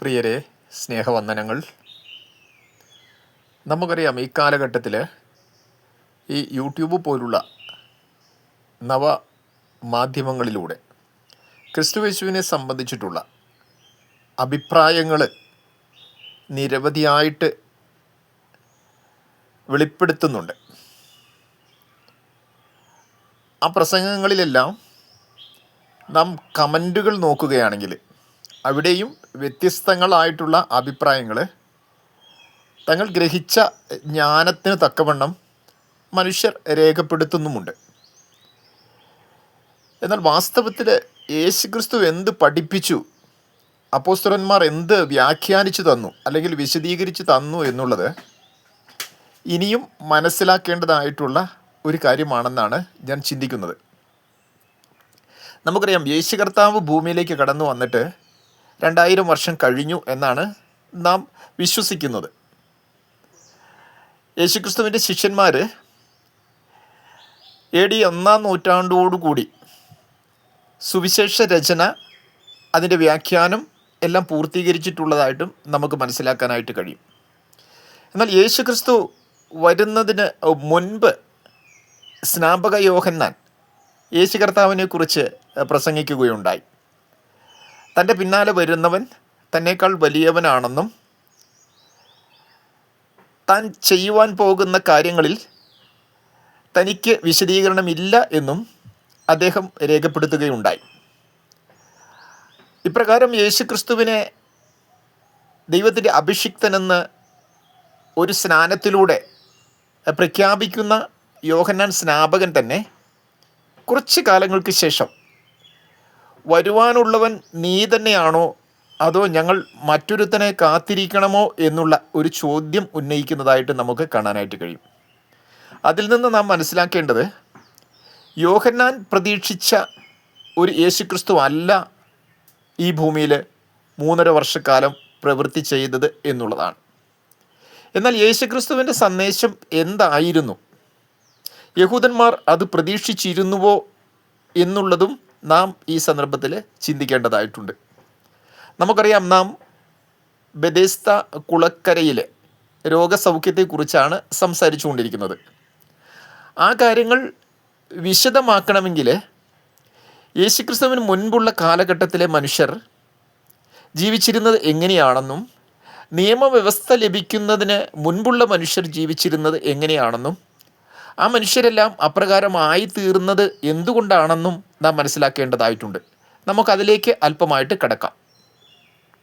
പ്രിയരെ സ്നേഹവന്ദനങ്ങൾ. നമുക്കറിയാം ഈ കാലഘട്ടത്തിൽ ഈ യൂട്യൂബ് പോലുള്ള നവ മാധ്യമങ്ങളിലൂടെ ക്രിസ്തുവേശുവിനെ സംബന്ധിച്ചിട്ടുള്ള അഭിപ്രായങ്ങൾ നിരവധിയായിട്ട് വെളിപ്പെടുത്തുന്നുണ്ട്. ആ പ്രസംഗങ്ങളിലെല്ലാം നാം കമന്റുകൾ നോക്കുകയാണെങ്കിൽ അവിടെയും വ്യത്യസ്തങ്ങളായിട്ടുള്ള അഭിപ്രായങ്ങൾ തങ്ങൾ ഗ്രഹിച്ച ജ്ഞാനത്തിന് തക്കവണ്ണം മനുഷ്യർ രേഖപ്പെടുത്തുന്നുമുണ്ട്. എന്നാൽ വാസ്തവത്തിൽ യേശുക്രിസ്തു എന്ത് പഠിപ്പിച്ചു? അപ്പോസ്തലന്മാർ എന്ത് വ്യാഖ്യാനിച്ചു തന്നു? അല്ലെങ്കിൽ വിശദീകരിച്ച് തന്നു എന്നുള്ളത് ഇനിയും മനസ്സിലാക്കേണ്ടതായിട്ടുള്ള ഒരു കാര്യമാണെന്നാണ് ഞാൻ ചിന്തിക്കുന്നത്. നമുക്കറിയാം യേശു കർത്താവ് ഭൂമിയിലേക്ക് കടന്നു വന്നിട്ട് രണ്ടായിരം വർഷം കഴിഞ്ഞു എന്നാണ് നാം വിശ്വസിക്കുന്നത്. യേശുക്രിസ്തുവിന്റെ ശിഷ്യന്മാർ എ ഡി ഒന്നാം നൂറ്റാണ്ടോടുകൂടി സുവിശേഷ രചന അതിന്റെ വ്യാഖ്യാനം എല്ലാം പൂർത്തീകരിച്ചിട്ടുള്ളതായിട്ടും നമുക്ക് മനസ്സിലാക്കാനായിട്ട് കഴിയും. എന്നാൽ യേശുക്രിസ്തു വരുന്നതിന് മുൻപ് സ്നാപക യോഹന്നാൻ യേശു കർത്താവിനെക്കുറിച്ച് പ്രസംഗിക്കുകയുണ്ടായി. തന്റെ പിന്നാലെ വരുന്നവൻ തന്നേക്കാൾ വലിയവനാണെന്നും താൻ ചെയ്യുവാൻ പോകുന്ന കാര്യങ്ങളിൽ തനിക്ക് വിശദീകരണമില്ല എന്നും അദ്ദേഹം രേഖപ്പെടുത്തുകയുണ്ടായി. ഇപ്രകാരം യേശുക്രിസ്തുവിനെ ദൈവത്തിന്റെ അഭിഷിക്തനെന്ന് ഒരു സ്നാനത്തിലൂടെ പ്രഖ്യാപിക്കുന്ന യോഹന്നാൻ സ്നാപകൻ തന്നെ കുറച്ച് കാലങ്ങൾക്ക് ശേഷം വരുവാനുള്ളവൻ നീ തന്നെയാണോ? അതോ ഞങ്ങൾ മറ്റൊരുത്തനെ കാത്തിരിക്കണമോ എന്നുള്ള ഒരു ചോദ്യം ഉന്നയിക്കുന്നതായിട്ട് നമുക്ക് കാണാനായിട്ട് കഴിയും. അതിൽ നിന്ന് നാം മനസ്സിലാക്കേണ്ടത് യോഹന്നാൻ പ്രതീക്ഷിച്ച ഒരു യേശുക്രിസ്തു അല്ല ഈ ഭൂമിയിൽ മൂന്നര വർഷക്കാലം പ്രവൃത്തി ചെയ്തത് എന്നുള്ളതാണ്. എന്നാൽ യേശുക്രിസ്തുവിന്റെ സന്ദേശം എന്തായിരുന്നു? യഹൂദന്മാർ അത് പ്രതീക്ഷിച്ചിരുന്നുവോ എന്നുള്ളതും നാം ഈ സന്ദർഭത്തിൽ ചിന്തിക്കേണ്ടതായിട്ടുണ്ട്. നമുക്കറിയാം നാം ബദേസ്ത കുളക്കരയിൽ രോഗസൗഖ്യത്തെക്കുറിച്ചാണ് സംസാരിച്ചു കൊണ്ടിരിക്കുന്നത് ആ കാര്യങ്ങൾ വിശദമാക്കണമെങ്കിൽ യേശുക്രിസ്തുവിന് മുൻപുള്ള കാലഘട്ടത്തിലെ മനുഷ്യർ ജീവിച്ചിരുന്നത് എങ്ങനെയാണെന്നും നിയമവ്യവസ്ഥ ലഭിക്കുന്നതിന് മുൻപുള്ള മനുഷ്യർ ജീവിച്ചിരുന്നത് എങ്ങനെയാണെന്നും ആ മനുഷ്യരെല്ലാം അപ്രകാരമായി തീർന്നത് എന്തുകൊണ്ടാണെന്നും നാം മനസ്സിലാക്കേണ്ടതായിട്ടുണ്ട്. നമുക്കതിലേക്ക് അല്പമായിട്ട് കിടക്കാം.